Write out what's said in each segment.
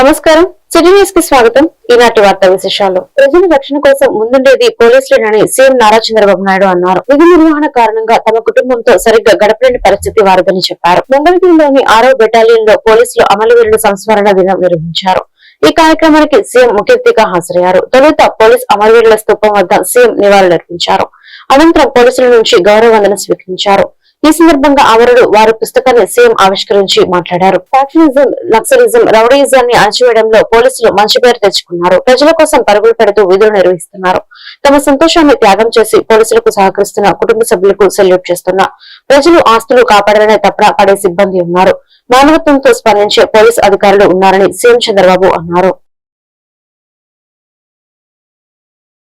నమస్కారం. సిటీ న్యూస్కి స్వాగతం. ఈనాటి వార్తా విశేషాలు. ప్రజల రక్షణ కోసం ముందుండేది పోలీసులేనని సీఎం నారా చంద్రబాబు నాయుడు అన్నారు. విధి నిర్వహణ కారణంగా తమ కుటుంబంతో సరిగ్గా గడపలేని పరిస్థితి వారిదని చెప్పారు. మంగళగిరిలోని ఆరో బెటాలియన్లో పోలీసులు అమలవీరుల సంస్మరణ దినం నిర్వహించారు. ఈ కార్యక్రమానికి సీఎం ముఖ్య అతిథిగా హాజరయ్యారు. తొలుత పోలీస్ అమరవీరుల స్తూపం వద్ద సీఎం నివాళులర్పించారు. అనంతరం పోలీసుల నుంచి గౌరవ వందన స్వీకరించారు. ఈ సందర్భంగా అమరుడు వారి పుస్తకాన్ని సీఎం ఆవిష్కరించి మాట్లాడారు. ఫ్యాక్షనిజం నక్సలిజం రౌడీయిజాన్ని అణచివేయడంలో పోలీసులు మంచి పేరు తెచ్చుకున్నారు. ప్రజల కోసం పరుగులు పెడుతూ విధులు నిర్వహిస్తున్నారు. తమ సంతోషాన్ని త్యాగం చేసి పోలీసులకు సహకరిస్తున్న కుటుంబ సభ్యులకు సెల్యూట్ చేస్తున్నా ప్రజలు ఆస్తులు కాపాడాలనే తప్పన పడే సిబ్బంది ఉన్నారు. మానవత్వంతో స్పందించే పోలీసు అధికారులు ఉన్నారని సీఎం చంద్రబాబు అన్నారు.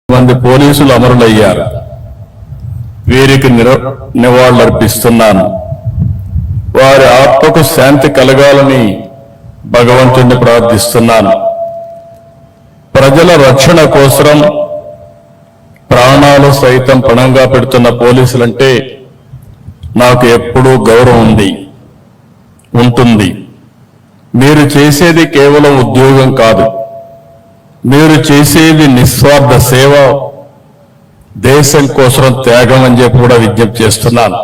మంది పోలీసులు అమరులయ్యారు. వీరికి నిర- నివాళులర్పిస్తున్నాను. వారి ఆత్మకు శాంతి కలగాలని భగవంతుణ్ణి ప్రార్థిస్తున్నాను. ప్రజల రక్షణ కోసం ప్రాణాలు సైతం పణంగా పెడుతున్న పోలీసులంటే నాకు ఎప్పుడూ గౌరవం ఉంది ఉంటుంది. మీరు చేసేది కేవలం ఉద్యోగం కాదు. మీరు చేసేది నిస్వార్థ సేవ దేశం కోసం త్యాగం అని చెప్పి కూడా విజ్ఞప్తి చేస్తున్నాను.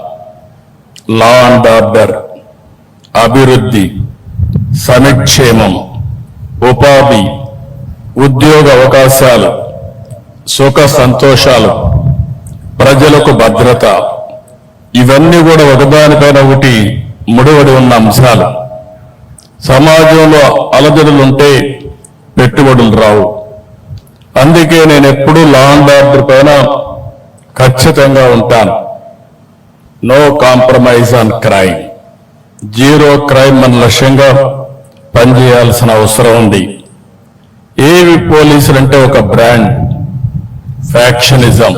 లా అండ్ ఆర్డర్ అభివృద్ధి సమక్షేమం ఉపాధి ఉద్యోగ అవకాశాలు సుఖ సంతోషాలు ప్రజలకు భద్రత ఇవన్నీ కూడా ఒకదానిపైన ఒకటి ముడివడి ఉన్న అంశాలు. సమాజంలో అలజడులుంటే పెట్టుబడులు రావు. అందుకే నేను ఎప్పుడూ లా అండ్ ఆర్డర్ పైన ఖచ్చితంగా ఉంటాను. No compromise on crime. Zero crime మన లక్ష్యంగా పనిచేయాల్సిన అవసరం ఉంది. ఏవి పోలీసులు అంటే ఒక బ్రాండ్. ఫ్యాక్షనిజం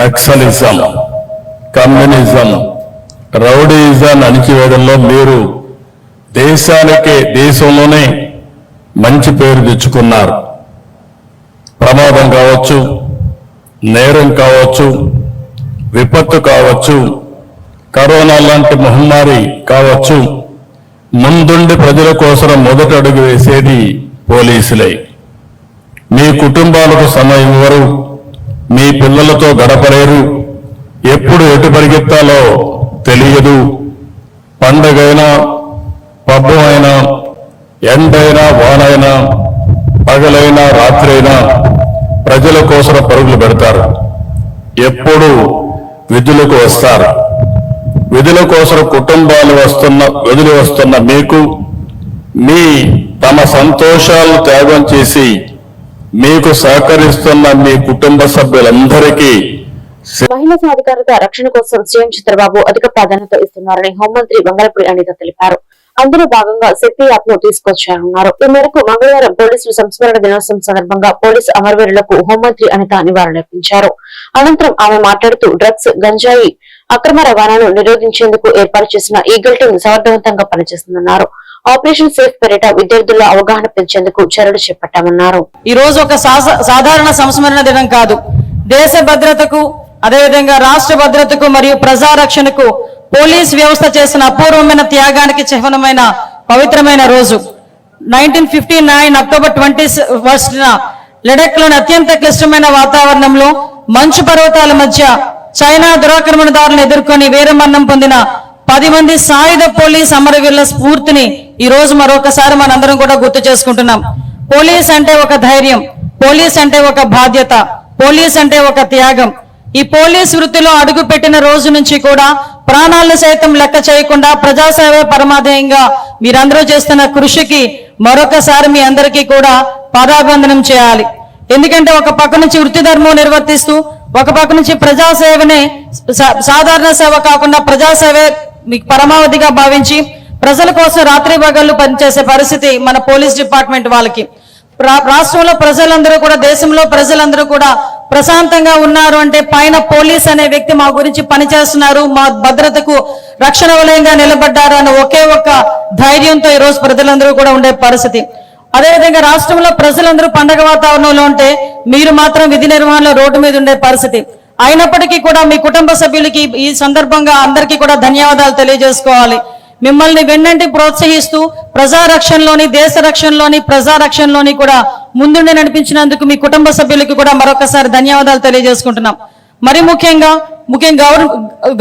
నక్సలిజం కమ్యూనిజం రౌడీయిజాన్ని అణిచివేయడంలో మీరు దేశానికే దేశంలోనే మంచి పేరు తెచ్చుకున్నారు. ప్రమాదం కావచ్చు నేరం కావచ్చు విపత్తు కావచ్చు కరోనా లాంటి మహమ్మారి కావచ్చు ముందుండి ప్రజల కోసం మొదట అడుగు వేసేది పోలీసులే. మీ కుటుంబాలకు సమయం ఇవ్వరు మీ పిల్లలతో గడపలేరు ఎప్పుడు ఎటు పరిగెత్తాలో తెలియదు. పండగైనా పబ్బమైనా అయినా ఎండైనా వానైనా పగలైనా రాత్రైనా ప్రజల కోసం పరుగులు పెడతారు. ఎప్పుడు విధులకు వస్తారు. విధుల కోసం కుటుంబాలు వస్తున్న విధులు వస్తున్న మీకు మీ తమ సంతోషాలను త్యాగం చేసి మీకు సహకరిస్తున్న మీ కుటుంబ సభ్యులందరికీ మహిళా సాధికారత రక్షణ కోసం సీఎం చంద్రబాబు అధిక ప్రాధాన్యత ఇస్తున్నారని హోంమంత్రి బంగారపురి అనిత తెలిపారు. అందులో భాగంగా శక్తి యాప్ను తీసుకొచ్చారన్నారు ఈ మేరకు మంగళవారం పోలీసులు సంస్మరణ దినోత్సవం సందర్భంగా పోలీసు అమరవీరులకు హోంమంత్రి అనిత నివాళులర్పించారు అనంతరం ఆమె మాట్లాడుతూ డ్రగ్స్ గంజాయి అక్రమ రవాణాను నిరోధించేందుకు ఏర్పాటు చేసిన ఈగల్ టీం సమర్థవంతంగా పనిచేస్తుందన్నారు. ఆపరేషన్ సేఫ్ పేరిట విద్యార్థుల అవగాహన పెంచేందుకు చర్యలు చేపట్టామన్నారు. ఈ రోజు ఒక సాధారణ సంస్మరణ దినం కాదు. దేశ భద్రతకు అదేవిధంగా రాష్ట్ర భద్రతకు మరియు ప్రజారక్షణకు పోలీస్ వ్యవస్థ చేసిన అపూర్వమైన త్యాగానికి చిహ్నమైన పవిత్రమైన రోజు. Nineteen fifty nine October twenty first లడక్లోని అత్యంత క్లిష్టమైన వాతావరణంలో మంచు పర్వతాల మధ్య చైనా దురాక్రమణదారులను ఎదుర్కొని వీరమరణం పొందిన పది మంది సాయుధ పోలీస్ అమరవీరుల స్ఫూర్తిని ఈ రోజు మరొకసారి మనందరం కూడా గుర్తు చేసుకుంటున్నాం. పోలీస్ అంటే ఒక ధైర్యం పోలీస్ అంటే ఒక బాధ్యత పోలీస్ అంటే ఒక త్యాగం. ఈ పోలీస్ వృత్తిలో అడుగు పెట్టిన రోజు నుంచి కూడా ప్రాణాలను సైతం లెక్క చేయకుండా ప్రజాసేవే పరమాధేయంగా మీరందరూ చేస్తున్న కృషికి మరొకసారి మీ అందరికీ కూడా పాదాభివందనం చేయాలి. ఎందుకంటే ఒక పక్క నుంచి వృత్తి ధర్మం నిర్వర్తిస్తూ ఒక పక్క నుంచి ప్రజాసేవనే సా- సాధారణ సేవ కాకుండా ప్రజాసేవే మీకు పరమావధిగా భావించి ప్రజల కోసం రాత్రి పగళ్ళు పనిచేసే పరిస్థితి మన పోలీస్ డిపార్ట్మెంట్ వాళ్ళకి. రా- రాష్ట్రంలో ప్రజలందరూ కూడా దేశంలో ప్రజలందరూ కూడా ప్రశాంతంగా ఉన్నారు అంటే పైన పోలీస్ అనే వ్యక్తి మా గురించి పనిచేస్తున్నారు. మా భద్రతకు రక్షణ వలయంగా నిలబడ్డారు అన్న ఒకే ఒక్క ధైర్యంతో ఈ రోజు ప్రజలందరూ కూడా ఉండే పరిస్థితి. అదేవిధంగా రాష్ట్రంలో ప్రజలందరూ పండగ వాతావరణంలో ఉంటే మీరు మాత్రం విధి నిర్వహణలో రోడ్డు మీద ఉండే పరిస్థితి. అయినప్పటికీ కూడా మీ కుటుంబ సభ్యులకి ఈ సందర్భంగా అందరికీ కూడా ధన్యవాదాలు తెలియజేసుకోవాలి. మిమ్మల్ని వెన్నంటి ప్రోత్సహిస్తూ ప్రజా రక్షణలోని దేశ రక్షణలోని ప్రజా రక్షణలోని కూడా ముందుండి నడిపించినందుకు మీ కుటుంబ సభ్యులకి కూడా మరొకసారి ధన్యవాదాలు తెలియజేసుకుంటున్నాం. మరి ముఖ్యంగా ముఖ్యంగా గౌరవ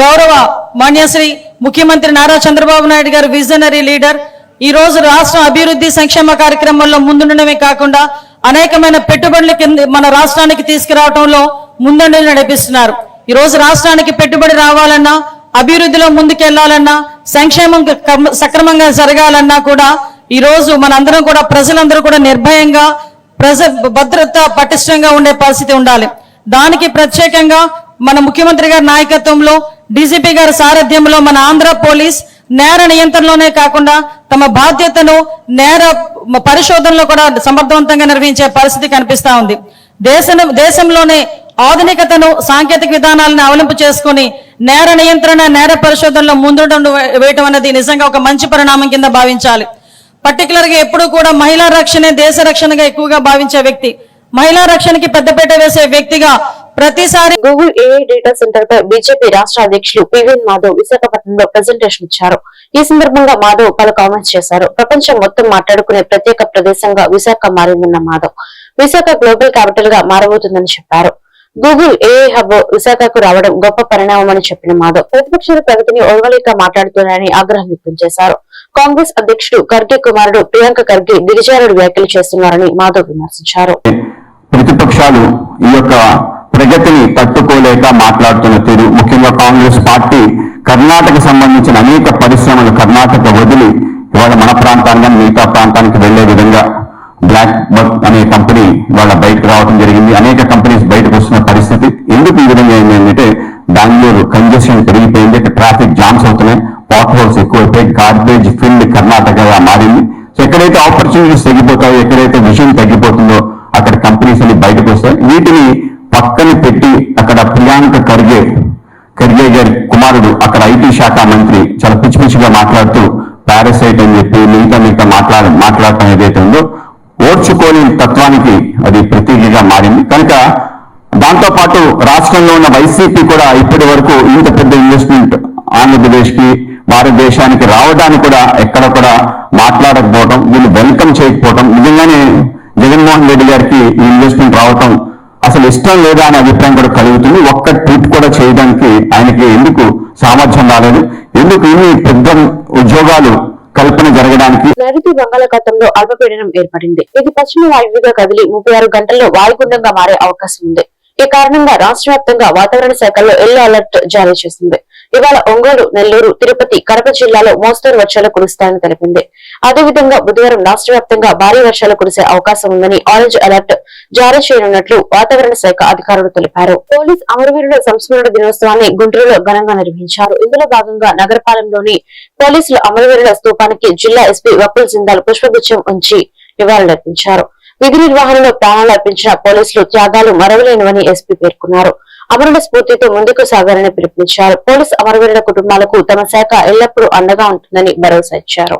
గౌరవ మాన్యశ్రీ ముఖ్యమంత్రి నారా చంద్రబాబు నాయుడు గారు విజనరీ లీడర్. ఈ రోజు రాష్ట్ర అభివృద్ధి సంక్షేమ కార్యక్రమంలో ముందుండడమే కాకుండా అనేకమైన పెట్టుబడులు కింద మన రాష్ట్రానికి తీసుకురావడంలో ముందండి నడిపిస్తున్నారు. ఈ రోజు రాష్ట్రానికి పెట్టుబడి రావాలన్నా అభివృద్ధిలో ముందుకెళ్ళాలన్నా సంక్షేమం సక్రమంగా జరగాలన్నా కూడా ఈ రోజు మనందరం కూడా ప్రజలందరూ కూడా నిర్భయంగా ప్రజ భద్రత పటిష్టంగా ఉండే పరిస్థితి ఉండాలి. దానికి ప్రత్యేకంగా మన ముఖ్యమంత్రి గారి నాయకత్వంలో డీజీపీ గారి సారథ్యంలో మన ఆంధ్ర పోలీస్ నేర నియంత్రణలోనే కాకుండా తమ బాధ్యతను నేర పరిశోధనలో కూడా సమర్థవంతంగా నిర్వహించే పరిస్థితి కనిపిస్తా ఉంది. దేశ దేశంలోనే ఆధునికతను సాంకేతిక విధానాలను అవలింపు చేసుకుని నేర నియంత్రణ నేర పరిశోధనలో ముందుండ వేయటం అనేది నిజంగా ఒక మంచి పరిణామం కింద భావించాలి. పర్టికులర్గా ఎప్పుడు కూడా మహిళా రక్షణే దేశ రక్షణగా ఎక్కువగా భావించే వ్యక్తి. మహిళా రక్షణకి పెద్దపేట వేసే వ్యక్తిగా ప్రతిసారి గూగుల్ ఏఐ డేటా సెంటర్ పై బీజేపీ రాష్ట్ర అధ్యక్షులు పివిఎన్ మాధవ్ విశాఖపట్నంలో ప్రెజెంటేషన్ ఇచ్చారు. ఈ సందర్భంగా మాధవ్ పలు కామెంట్స్ చేశారు. ప్రపంచం మొత్తం మాట్లాడుకునే ప్రత్యేక ప్రదేశంగా విశాఖ మారిందన్న మాధవ్. విశాఖ గ్లోబల్ క్యాపిటల్గా మారబోతుందని చెప్పారు. గూగుల్ ఏఐ హబ్ విశాఖకు రావడం గొప్ప పరిణామమని చెప్పిన మాధవ్. ప్రతిపక్షాల ప్రగతిని ఓర్వలేక మాట్లాడుతున్నారని ఆగ్రహం వ్యక్తం చేశారు. కాంగ్రెస్ అధ్యక్షుడు ఖర్గే కుమారుడు ప్రియాంక ఖర్గే దిగజారుడు వ్యాఖ్యలు చేస్తున్నారని మాధవ్ విమర్శించారు. ప్రతిపక్షాలు ఈ యొక్క ప్రగతిని తట్టుకోలేక మాట్లాడుతున్న తీరు ముఖ్యంగా కాంగ్రెస్ పార్టీ కర్ణాటక సంబంధించిన అనేక పరిశ్రమలు కర్ణాటక వదిలి ఇవాళ మన ప్రాంతానికి మిగతా ప్రాంతానికి వెళ్ళే విధంగా బ్లాక్ బక్ అనే కంపెనీ వాళ్ళ బయటకు రావడం జరిగింది. అనేక కంపెనీస్ బయటకు వస్తున్న పరిస్థితి. ఎందుకు ఈ విధంగా అయింది బెంగళూరు కంజెషన్ పెరిగిపోయింది. ట్రాఫిక్ జామ్స్ అవుతున్నాయి. వాటర్ హోల్స్ ఎక్కువైపోయి గార్బేజ్ ఫీల్డ్ కర్ణాటకగా మారింది. సో ఎక్కడైతే ఆపర్చునిటీస్ తగ్గిపోతాయో ఎక్కడైతే విషయం తగ్గిపోతుందో అక్కడ కంపెనీస్ అన్ని బయటకు వస్తాయి. వీటిని పక్కన పెట్టి అక్కడ ప్రియాంక ఖర్గే ఖర్గే గారి కుమారుడు అక్కడ ఐటీ శాఖ మంత్రి చాలా పిచ్చి పిచ్చిగా మాట్లాడుతూ పారాసైట్ అని చెప్పి మిగతా మిగతా మాట్లాడ మాట్లాడటం ఏదైతే ఉందో ఓర్చుకోని తత్వానికి అది ప్రతీకగా మారింది. కనుక దాంతో పాటు రాష్ట్రంలో ఉన్న వైసీపీ కూడా ఇప్పటి వరకు ఇంత పెద్ద ఇన్వెస్ట్మెంట్ ఆంధ్రప్రదేశ్కి భారతదేశానికి రావడానికి కూడా ఎక్కడ కూడా మాట్లాడకపోవడం వీళ్ళు వెల్కమ్ చేయకపోవడం నిజంగానే జగన్మోహన్ రెడ్డి గారికి ఈ ఇన్వెస్ట్మెంట్ రావటం అసలు ఇష్టం లేదా అనే అభిప్రాయం కూడా కలుగుతుంది. ఒక్క ట్వీట్ కూడా చేయడానికి ఆయనకి ఎందుకు సామర్థ్యం రాలేదు. ఎందుకు ఇన్ని పెద్ద ఉద్యోగాలు కల్పన జరగడానికి నైరుతి బంగాళాఖాతంలో అల్పపీడనం ఏర్పడింది. ఇది పశ్చిమ వాయువ్యగా కదిలి ముప్పై ఆరు గంటల్లో వాయుగుండంగా మారే అవకాశం ఉంది. ఈ కారణంగా రాష్ట్ర వ్యాప్తంగా వాతావరణ శాఖలో ఎల్లో అలర్ట్ జారీ చేసింది. ఇవాళ ఒంగోలు నెల్లూరు తిరుపతి కడప జిల్లాలో మోస్తరు వర్షాలు కురుస్తాయని తెలిపింది. అదేవిధంగా బుధవారం రాష్ట్ర వ్యాప్తంగా భారీ వర్షాలు కురిసే అవకాశం ఉందని ఆరెంజ్ అలర్ట్ జారీ చేయనున్నట్లు వాతావరణ శాఖ అధికారులు తెలిపారు. పోలీస్ అమరవీరుల సంస్మరణ దినోత్సవాన్ని గుంటూరులో ఘనంగా నిర్వహించారు. ఇందులో భాగంగా నగరపాలెంలోని పోలీసుల అమరవీరుల స్థూపానికి జిల్లా ఎస్పీ వకుల్ జిందాల్ పుష్పగుచ్చం ఉంచి నివాళులర్పించారు. విధి నిర్వహణలో ప్రాణాలు అర్పించిన పోలీసులు త్యాగాలు మరవలేనివని ఎస్పీ పేర్కొన్నారు. అమరుల స్ఫూర్తితో ముందుకు సాగాలని పిలుపునిచ్చారు. పోలీస్ అమరవీరుల కుటుంబాలకు తమ శాఖ ఎల్లప్పుడూ అండగా ఉంటుందని భరోసా ఇచ్చారు.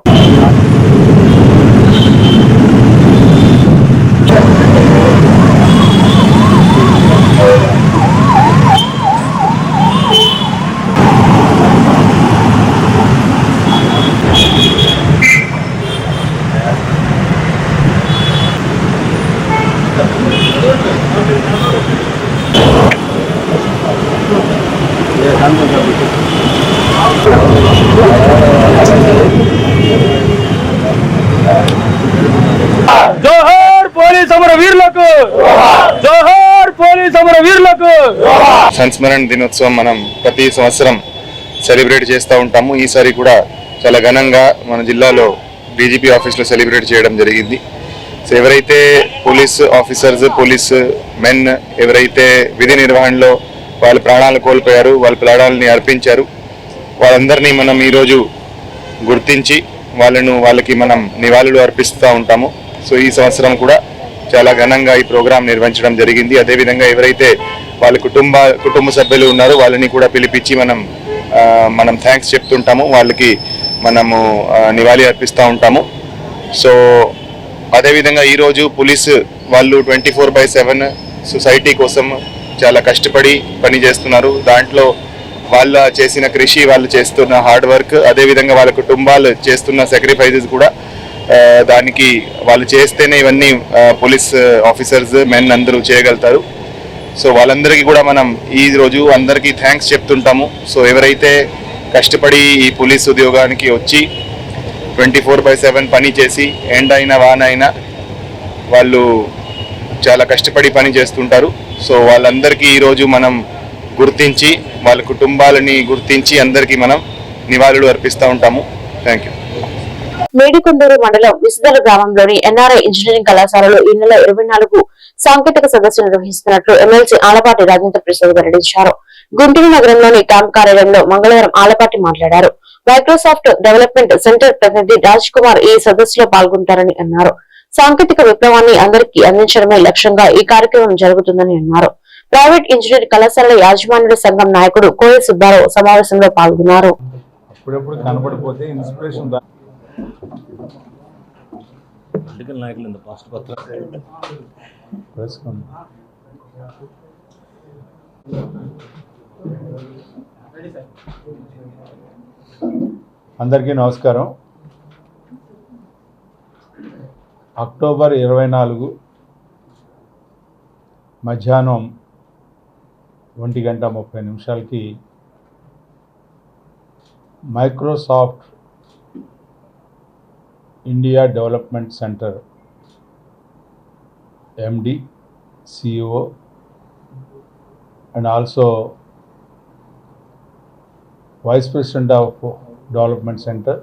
సంస్మరణ దినోత్సవం మనం ప్రతి సంవత్సరం సెలబ్రేట్ చేస్తూ ఉంటాము. ఈసారి కూడా చాలా ఘనంగా మన జిల్లాలో డీజీపీ ఆఫీస్లో సెలబ్రేట్ చేయడం జరిగింది. సో ఎవరైతే పోలీస్ ఆఫీసర్స్ పోలీస్ మెన్ ఎవరైతే విధి నిర్వహణలో వాళ్ళ ప్రాణాలు కోల్పోయారు వాళ్ళ ప్రాణాలని అర్పించారు వాళ్ళందరినీ మనం ఈరోజు గుర్తించి వాళ్ళను వాళ్ళకి మనం నివాళులు అర్పిస్తూ ఉంటాము. సో ఈ సంవత్సరం కూడా చాలా ఘనంగా ఈ ప్రోగ్రాం నిర్వహించడం జరిగింది. అదేవిధంగా ఎవరైతే వాళ్ళ కుటుంబ కుటుంబ సభ్యులు ఉన్నారు. వాళ్ళని కూడా పిలిపించి మనం మనం థ్యాంక్స్ చెప్తుంటాము. వాళ్ళకి మనము నివాళి అర్పిస్తూ ఉంటాము. సో అదేవిధంగా ఈరోజు పోలీసు వాళ్ళు twenty four by seven society కోసం చాలా కష్టపడి పని చేస్తున్నారు దాంట్లో వాళ్ళ చేసిన కృషి వాళ్ళు చేస్తున్న హార్డ్ వర్క్ అదేవిధంగా వాళ్ళ కుటుంబాలు చేస్తున్న సాక్రిఫైజెస్ కూడా దానికి వాళ్ళు చేస్తేనే ఇవన్నీ పోలీస్ ఆఫీసర్స్ మెన్ అందరూ చేయగలుగుతారు. సో వాళ్ళందరికీ కూడా మనం ఈ రోజు అందరికీ థ్యాంక్స్ చెప్తుంటాము. సో ఎవరైతే కష్టపడి ఈ పోలీస్ ఉద్యోగానికి వచ్చి ట్వంటీ ఫోర్ బై సెవెన్ పని చేసి ఎండ్ అయినా వాన్ అయినా వాళ్ళు చాలా కష్టపడి పని చేస్తుంటారు. సో వాళ్ళందరికీ ఈరోజు మనం గుర్తించి వాళ్ళ కుటుంబాలని గుర్తించి అందరికీ మనం నివాళులు అర్పిస్తూ ఉంటాము. థ్యాంక్ యూ మేడికొండూరు మండలం విసుదల గ్రామంలోని ఎన్ఆర్ఐ ఇంజనీరింగ్ కళాశాలలో ఈ నెల ఇరవై నాలుగు సాంకేతిక సదస్సు నిర్వహిస్తున్నట్లు ఎమ్మెల్సీ ఆలపాటి రాజేంద్ర ప్రసాద్ వెల్లడించారు. గుంటూరు నగరంలోని క్యాంప్ కార్యాలయంలో మంగళవారం ఆలపాటి మాట్లాడారు. మైక్రోసాఫ్ట్ డెవలప్మెంట్ సెంటర్ ప్రతినిధి రాజ్ కుమార్ ఈ సదస్సులో పాల్గొంటారని అన్నారు. సాంకేతిక విప్లవాన్ని అందరికీ అందించడమే లక్ష్యంగా ఈ కార్యక్రమం జరుగుతుందని అన్నారు. ప్రైవేట్ ఇంజనీర్ కళాశాల యాజమాన్యుల సంఘం నాయకుడు కోయ సుబ్బారావు సమావేశంలో పాల్గొన్నారు. అప్పుడప్పుడు కనపడిపోతే ఇన్స్పిరేషన్ దా- వేసుకోండి. అందరికీ నమస్కారం అక్టోబర్ ఇరవై నాలుగు మధ్యాహ్నం ఒంటి గంట ముప్పై నిమిషాలకి Microsoft India development centre MD CEO and also vice president of development centre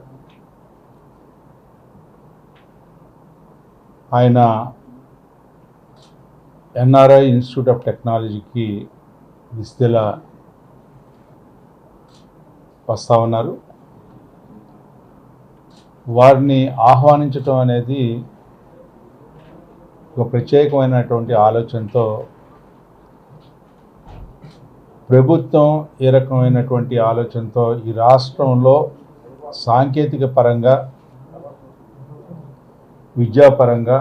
ఆయన ఎన్ఆర్ఐ ఇన్స్టిట్యూట్ ఆఫ్ టెక్నాలజీకి విస్తెల వస్తూ ఉన్నారు. వారిని ఆహ్వానించటం అనేది ఒక ప్రత్యేకమైనటువంటి ఆలోచనతో ప్రభుత్వం ఏ రకమైనటువంటి ఆలోచనతో ఈ రాష్ట్రంలో సాంకేతిక పరంగా విద్యాపరంగా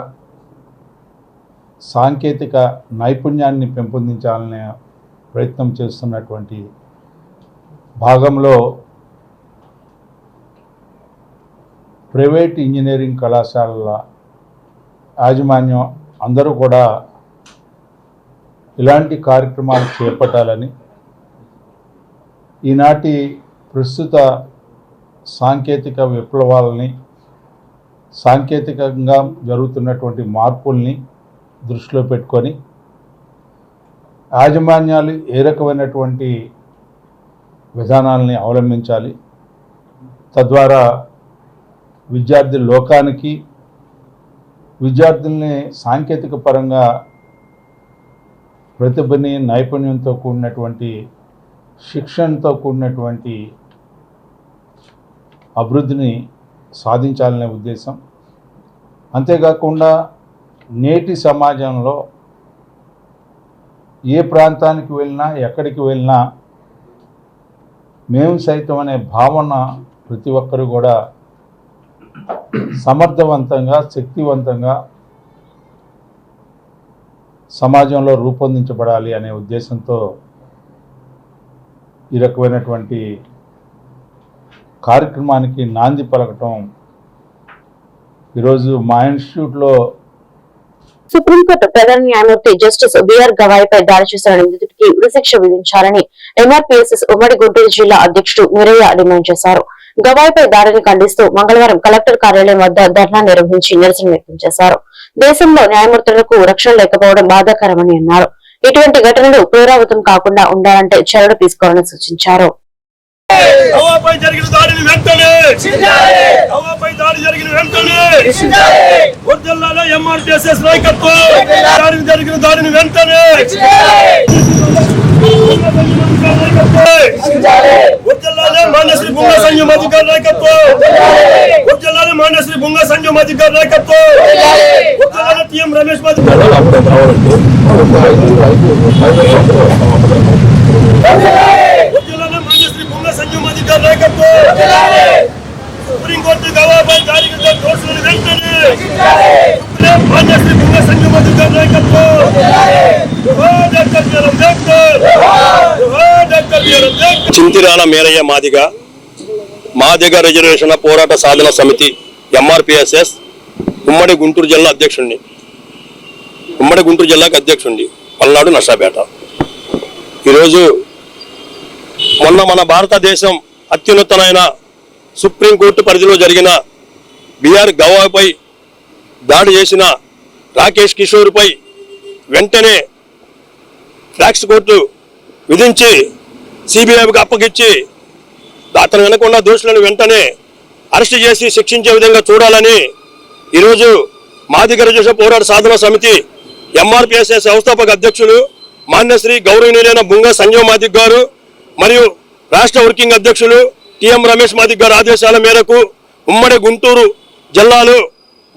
సాంకేతిక నైపుణ్యాన్ని పెంపొందించాలనే ప్రయత్నం చేస్తున్నటువంటి భాగంలో ప్రైవేట్ ఇంజనీరింగ్ కళాశాలల యాజమాన్యం అందరూ కూడా ఇలాంటి కార్యక్రమాలు చేపట్టాలని ఈనాటి ప్రస్తుత సాంకేతిక విప్లవాలని సాంకేతికంగా జరుగుతున్నటువంటి మార్పుల్ని దృష్టిలో పెట్టుకొని యాజమాన్యాలు ఏ రకమైనటువంటి విధానాలని అవలంబించాలి తద్వారా విద్యార్థి లోకానికి విద్యార్థుల్ని సాంకేతిక పరంగా ప్రతిభని నైపుణ్యంతో కూడినటువంటి శిక్షణతో కూడినటువంటి అభివృద్ధిని సాధించాలనే ఉద్దేశం. అంతేకాకుండా నేటి సమాజంలో ఏ ప్రాంతానికి వెళ్ళినా ఎక్కడికి వెళ్ళినా మేము సైతం అనే భావన ప్రతి ఒక్కరు కూడా సమర్థవంతంగా శక్తివంతంగా సమాజంలో రూపొందించబడాలి అనే ఉద్దేశంతో ఈ రకమైనటువంటి కార్యక్రమానికి నాంది పలకటం ఈరోజు మా ఇన్స్టిట్యూట్లో సుప్రీంకోర్టు ప్రధాన న్యాయమూర్తి జస్టిస్ బిఆర్ గవాయిపై దాడి చేసిన నిందితుడికి ఉరిశిక్ష విధించాలని ఎంఆర్పీఎస్ఎస్ ఉమ్మడి గుంటూరు జిల్లా అధ్యక్షుడు వీరయ్య డిమాండ్ చేశారు. గవాయిపై దాడిని ఖండిస్తూ మంగళవారం కలెక్టర్ కార్యాలయం వద్ద ధర్నా నిర్వహించి నిరసన వ్యక్తం చేశారు. దేశంలో న్యాయమూర్తులకు రక్షణ లేకపోవడం బాధాకరమని అన్నారు. ఇటువంటి ఘటనలు పునరావృతం కాకుండా ఉండాలంటే చర్యలు తీసుకోవాలని సూచించారు. హవాపై జరిగిన దాడిని వెంటనే! హవాపై దాడి జరిగిన వెంటనే! వర్జల్లాలో ఎంఆర్టీఎస్ఎస్ నాయకత్వం! దాడిని జరిగిన దాడిని వెంటనే! మాన్యశ్రీ బుంగ సంజయ్ అధికారి నాయకత్వం! వర్జల్లాలో మాన్యశ్రీ బుంగ అధికారి నాయకత్వం! టీఎం రమేష్ సంజయ్ అధికారి నాయకత్వం! సుప్రీంకోర్టు గవాపై జారీ చేసిన దోషులను వెంటనే! సుప్రీం మాన్యశ్రీ బుంగ సంజయ్ అధికారి నాయకత్వం! జోహార్ మేరయ్య మాదిగ మాదిగ రిజర్వేషన్ పోరాట సాధన సమితి ఎంఆర్పిఎస్ఎస్ ఉమ్మడి గుంటూరు జిల్లా అధ్యక్షుడిని ఉమ్మడి గుంటూరు జిల్లాకు అధ్యక్షుడిని పల్నాడు నర్సాపేట. ఈరోజు మొన్న మన భారతదేశం అత్యున్నతమైన సుప్రీంకోర్టు పరిధిలో జరిగిన బీఆర్ గవాపై దాడి చేసిన రాకేష్ కిషోర్పై వెంటనే ట్యాక్స్ కోర్టు విధించి సిబిఐకి అప్పగించి అతను వినకుండా దోషులను వెంటనే అరెస్ట్ చేసి శిక్షించే విధంగా చూడాలని ఈరోజు మాదిగ రిజర్వేష పోరాట సాధన సమితి ఎంఆర్పిఎస్ఎస్ వ్యవస్థాపక అధ్యక్షులు మాన్యశ్రీ గౌరవనీయులైన బుంగ సంజయ్ మాదిక్ గారు మరియు రాష్ట్ర వర్కింగ్ అధ్యక్షులు టిఎం రమేష్ మాదిక్ గారి ఆదేశాల మేరకు ఉమ్మడి గుంటూరు జిల్లాలో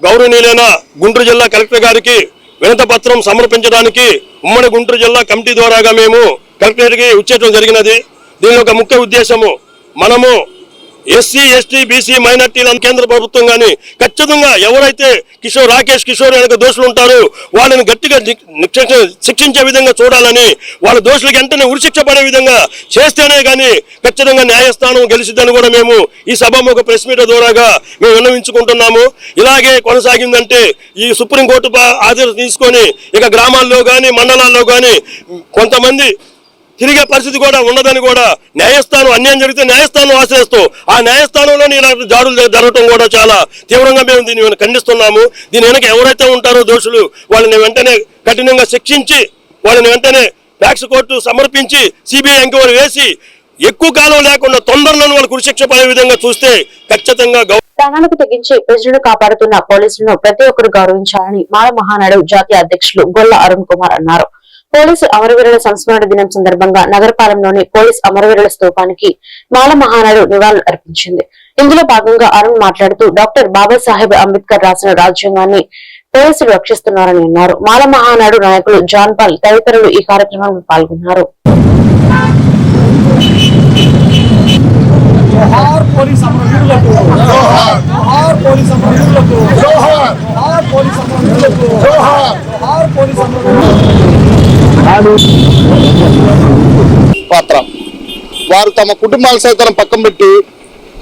గౌరవనీయులైన గుంటూరు జిల్లా కలెక్టర్ గారికి వినత పత్రం సమర్పించడానికి ఉమ్మడి గుంటూరు జిల్లా కమిటీ ద్వారాగా మేము కలెక్టరేట్కి వచ్చేయడం జరిగినది. దీని యొక్క ముఖ్య ఉద్దేశము మనము ఎస్సీ ఎస్టీ బీసీ మైనార్టీల కేంద్ర ప్రభుత్వం కానీ ఖచ్చితంగా ఎవరైతే కిషోర్ రాకేష్ కిషోర్ వెనక దోషులు ఉంటారో వాళ్ళని గట్టిగా శిక్షించే విధంగా చూడాలని వాళ్ళ దోషులకు వెంటనే ఉరిశిక్ష పడే విధంగా చేస్తేనే కానీ ఖచ్చితంగా న్యాయస్థానం గెలిచిద్దని కూడా మేము ఈ సభాముఖ ప్రెస్ మీట్ ద్వారాగా మేము విన్నవించుకుంటున్నాము. ఇలాగే కొనసాగిందంటే ఈ సుప్రీంకోర్టు ఆదేశం తీసుకొని ఇక గ్రామాల్లో కానీ మండలాల్లో కానీ కొంతమంది తిరిగే పరిస్థితి కూడా ఉండదని కూడా న్యాయస్థానం అన్యాయం జరిగితే న్యాయస్థానం ఆశ్రయిస్తూ ఆ న్యాయస్థానంలో ఇలాంటి దాడులు జరగటం కూడా చాలా తీవ్రంగా మేము దీన్ని ఖండిస్తున్నాము. దీని వెనక ఎవరైతే ఉంటారో దోషులు వాళ్ళని వెంటనే కఠినంగా శిక్షించి వాళ్ళని వెంటనే ట్యాక్స్ కోర్టు సమర్పించి సిబిఐ ఎంక్వైరీ వేసి ఎక్కువ కాలం లేకుండా తొందరలో వాళ్ళు కురిశిక్ష పడే విధంగా చూస్తే ఖచ్చితంగా ప్రాణాలకు తెగించి ప్రజలను కాపాడుతున్న పోలీసులను ప్రతి ఒక్కరు గౌరవించాలని మాల మహానాడు జాతీయ అధ్యక్షులు గొల్ల అరుణ్ కుమార్ అన్నారు. పోలీసు అమరవీరుల సంస్మరణ దినం సందర్భంగా నగరపాలెంలోని పోలీస్ అమరవీరుల స్తూపానికి మాల మహానాడు నివాళులు అర్పించింది. ఇందులో భాగంగా అరుణ్ మాట్లాడుతూ డాక్టర్ బాబాసాహెబ్ అంబేద్కర్ రాసిన రాజ్యాంగాన్ని పోలీసులు రక్షిస్తున్నారని అన్నారు. మాల మహానాడు నాయకులు జాన్ పాల్ తదితరులు ఈ కార్యక్రమంలో పాల్గొన్నారు. జోహార్ పోలీస్ అమరవీరులకు జోహార్ జోహార్ పోలీస్ నాడు. పాత్ర. వారు తమ కుటుంబాల సైతం పక్కన పెట్టి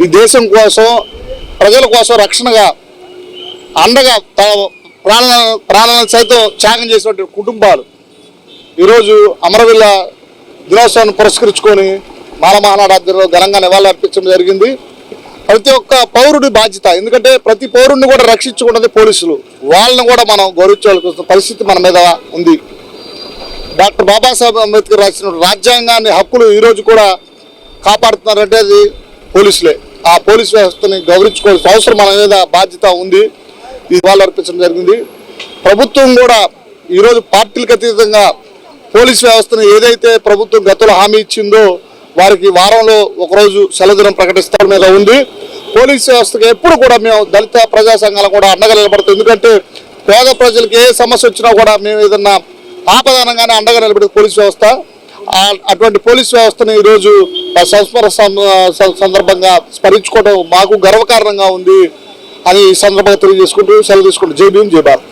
ఈ దేశం కోసం ప్రజల కోసం రక్షణగా అండగా తమ ప్రాణ ప్రాణాలను సైతం త్యాగం చేసినటువంటి కుటుంబాలు ఈరోజు అమరవీళ్ళ దినోత్సవాన్ని పురస్కరించుకొని మాలమహానాడు ఆధ్వర్యంలో ఘనంగా నివాళులర్పించడం జరిగింది. ప్రతి ఒక్క పౌరుడి బాధ్యత ఎందుకంటే ప్రతి పౌరుడిని కూడా రక్షించుకున్నది పోలీసులు. వాళ్ళని కూడా మనం గౌరవించవలసిన పరిస్థితి మన మీద ఉంది. డాక్టర్ బాబాసాహెబ్ అంబేద్కర్ రాసిన రాజ్యాంగాన్ని హక్కులు ఈరోజు కూడా కాపాడుతున్నారంటే అది పోలీసులే. ఆ పోలీస్ వ్యవస్థని గౌరవించుకోవాల్సిన అవసరం మన మీద బాధ్యత ఉంది. ఇవాళ అర్పించడం జరిగింది. ప్రభుత్వం కూడా ఈరోజు పార్టీలకు అతీతంగా పోలీస్ వ్యవస్థను ఏదైతే ప్రభుత్వం గతంలో హామీ ఇచ్చిందో వారికి వారంలో ఒకరోజు సెలవుదినం ప్రకటిస్తాం మీద ఉంది. పోలీస్ వ్యవస్థకి ఎప్పుడు కూడా మేము దళిత ప్రజా సంఘాలు కూడా అండగా నిలబడతాం. ఎందుకంటే పేద ప్రజలకు ఏ సమస్య వచ్చినా కూడా మేము ఏదన్నా ఆపదానంగానే అండగా నిలబడే పోలీస్ వ్యవస్థ అటువంటి పోలీస్ వ్యవస్థను ఈరోజు సంస్మర సందర్భంగా స్మరించుకోవడం మాకు గర్వకారణంగా ఉంది అని ఈ సందర్భంగా తెలియజేసుకుంటూ సెలవు తీసుకుంటూ జై భీమ్ జై భారత్.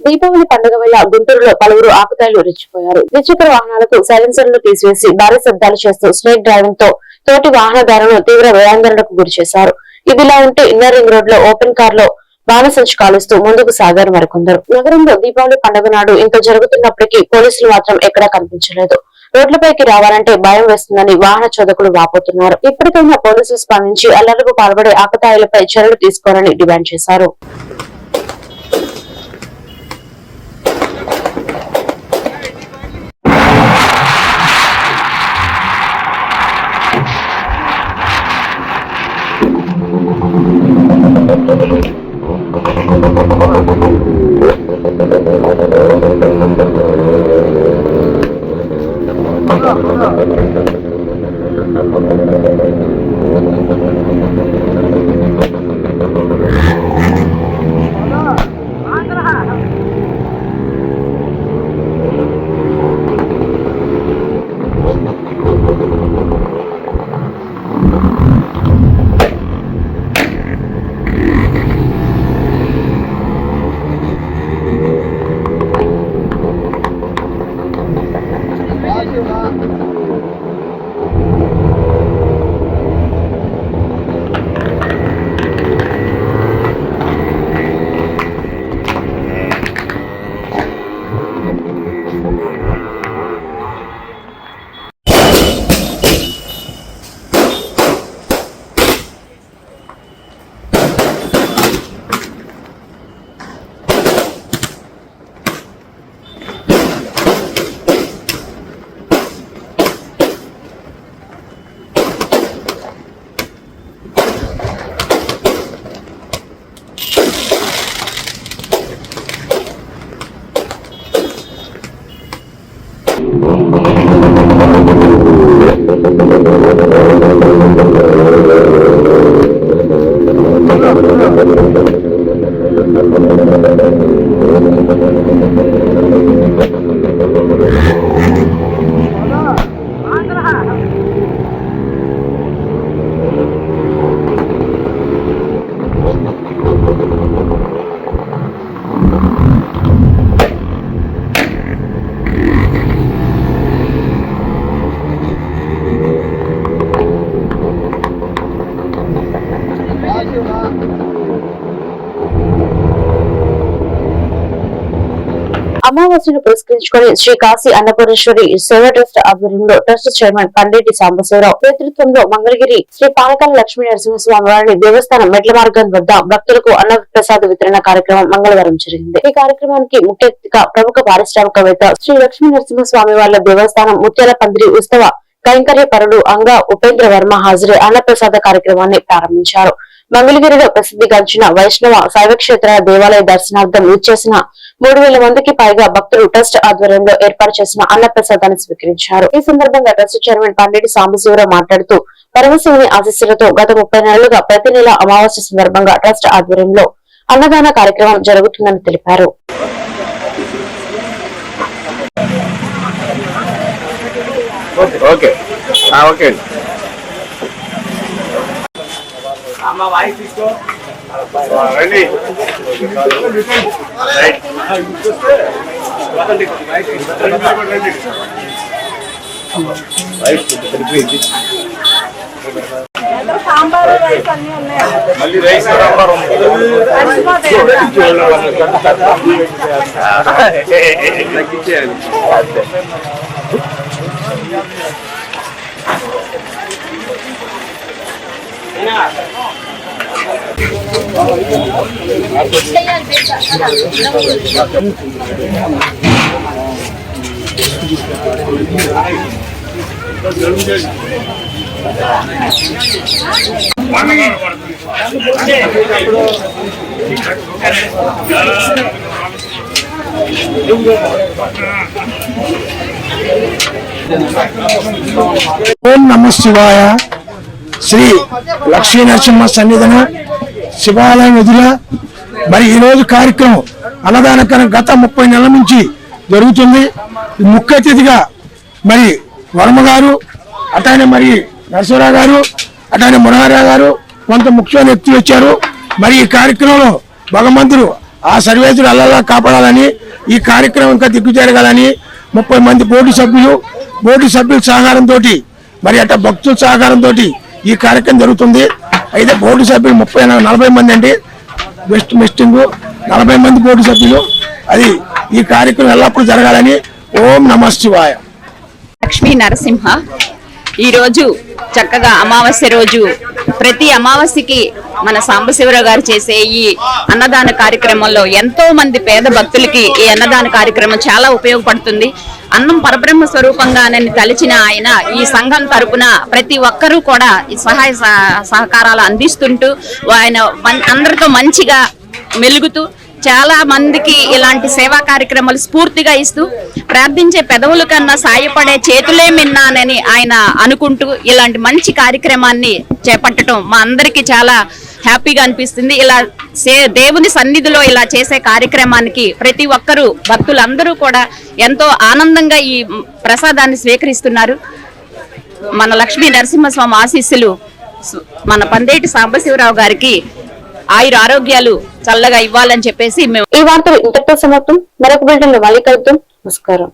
దీపావళి పండుగ వేళ గుంటూరులో పలువురు ఆకుతాయిలు రెచ్చిపోయారు ద్విచక్ర వాహనాలకు సైలెన్సర్లు తీసివేసి భారీ శబ్దాలు చేస్తూ స్నేక్ డ్రైవింగ్తో తోటి వాహనదారులను తీవ్ర భయాందోళనకు గురి చేశారు ఇదిలా ఉంటే ఇన్నర్ రింగ్ రోడ్లో ఓపెన్ కార్లో బాణసంచి కాలుస్తూ ముందుకు సాగారు మరికొందరు. నగరంలో దీపావళి పండుగ నాడు ఇంత జరుగుతున్నప్పటికీ పోలీసులు మాత్రం ఎక్కడా కనిపించలేదు. రోడ్లపైకి రావాలంటే భయం వేస్తుందని వాహన చోదకులు వాపోతున్నారు. ఇప్పటికైనా పోలీసులు స్పందించి అల్లర్లకు పాల్పడే ఆకతాయిలపై చర్యలు తీసుకోవాలని డిమాండ్ చేశారు. అమావాస్యను పురస్కరించుకుని శ్రీ కాశీ అన్నపూర్ణేశ్వరి సేవ ట్రస్ట్ ఆధ్వర్యంలో ట్రస్ట్ చైర్మన్ పండిటి సాంబశివరావు నేతృత్వంలో మంగళగిరి శ్రీ పానకాల లక్ష్మీ నరసింహస్వామి వారిని దేవస్థానం మెట్ల మార్గం వద్ద భక్తులకు అన్న ప్రసాద వితరణ కార్యక్రమం మంగళవారం జరిగింది. ఈ కార్యక్రమానికి ముఖ్య అతిథిగా ప్రముఖ పారిశ్రామికవేత్త శ్రీ లక్ష్మీ నరసింహస్వామి వాళ్ళ దేవస్థానం ముత్యాల పందిరి ఉత్సవ కైంకర్య పరుడు అంగా ఉపేంద్ర వర్మ హాజరై అన్నప్రసాద కార్యక్రమాన్ని ప్రారంభించారు. మంగళగిరిలో ప్రసిద్ధిగాంచిన వైష్ణవ శైవక్షేత్ర దేవాలయ దర్శనార్థం ఇచ్చేసిన మూడు వేల మందికి పైగా భక్తులు ట్రస్ట్ ఆధ్వర్యంలో ఏర్పాటు చేసిన అన్నప్రసాదాన్ని స్వీకరించారు. ఈ సందర్భంగా ట్రస్ట్ చైర్మన్ పండిటి సాంబశివరావు మాట్లాడుతూ పరమశివుని ఆశీస్సులతో గత ముప్పై నెలలుగా ప్రతి నెల అమావాస్య సందర్భంగా ట్రస్ట్ ఆధ్వర్యంలో అన్నదాన కార్యక్రమం జరుగుతుందని తెలిపారు. ఓకే. ఓకే. సాంబార్ రైస్ ఓం నమ శివాయ. శ్రీ లక్ష్మీ నరసింహ సన్నిధన శివాలయం ఎదుర మరి ఈ రోజు కార్యక్రమం అన్నదానకరం గత ముప్పై నెలల నుంచి జరుగుతుంది. ముఖ్య అతిథిగా మరి వర్మ గారు అటానే మరి నరసింహరావు గారు అటానే మునహరావు గారు కొంత ముఖ్యమైన వ్యక్తులు వచ్చారు. మరి ఈ కార్యక్రమంలో భగవంతుడు ఆ సర్వేసుడు అల్లల్లా కాపాడాలని ఈ కార్యక్రమం ఇంకా దిగ్గు జరగాలని ముప్పై మంది బోర్డు సభ్యులు బోర్డు సభ్యుల సహకారంతో మరి అట్ట భక్తుల సహకారంతో ఈ కార్యక్రమం జరుగుతుంది. అయితే బోర్డు సభ్యులు ముప్పై నలభై మంది అండి. వెస్ట్ మిస్టింగ్ నలభై మంది బోర్డు సభ్యులు. అది ఈ కార్యక్రమం ఎల్లప్పుడూ జరగాలని ఓం నమ శివాయ. లక్ష్మీ నరసింహ ఈరోజు చక్కగా అమావాస్య రోజు. ప్రతి అమావాస్యకి మన సాంబశివరావు గారు చేసే ఈ అన్నదాన కార్యక్రమంలో ఎంతో మంది పేద భక్తులకి ఈ అన్నదాన కార్యక్రమం చాలా ఉపయోగపడుతుంది. అన్నం పరబ్రహ్మ స్వరూపంగానని తలిచిన ఆయన ఈ సంఘం తరపున ప్రతి ఒక్కరూ కూడా ఈ సహాయ సహకారాలు అందిస్తుంటూ ఆయన అందరితో మంచిగా మెలుగుతూ చాలా మందికి ఇలాంటి సేవా కార్యక్రమాలు స్ఫూర్తిగా ఇస్తూ ప్రార్థించే పెదవుల కన్నా సాయపడే చేతులే మిన్నానని ఆయన అనుకుంటూ ఇలాంటి మంచి కార్యక్రమాన్ని చేపట్టడం మా అందరికీ చాలా హ్యాపీగా అనిపిస్తుంది. ఇలా సే దేవుని సన్నిధిలో ఇలా చేసే కార్యక్రమానికి ప్రతి ఒక్కరూ భక్తులందరూ కూడా ఎంతో ఆనందంగా ఈ ప్రసాదాన్ని స్వీకరిస్తున్నారు. మన లక్ష్మీ నరసింహస్వామి ఆశీస్సులు మన పందేటి సాంబశివరావు గారికి ఆయుర ఆరోగ్యాలు చల్లగా ఇవ్వాలని చెప్పేసి మేము ఈ వార్తలు ఇంతటితో సమాప్తం. మరొక బిల్డింగ్ మళ్ళీ కలుద్దాం. నమస్కారం.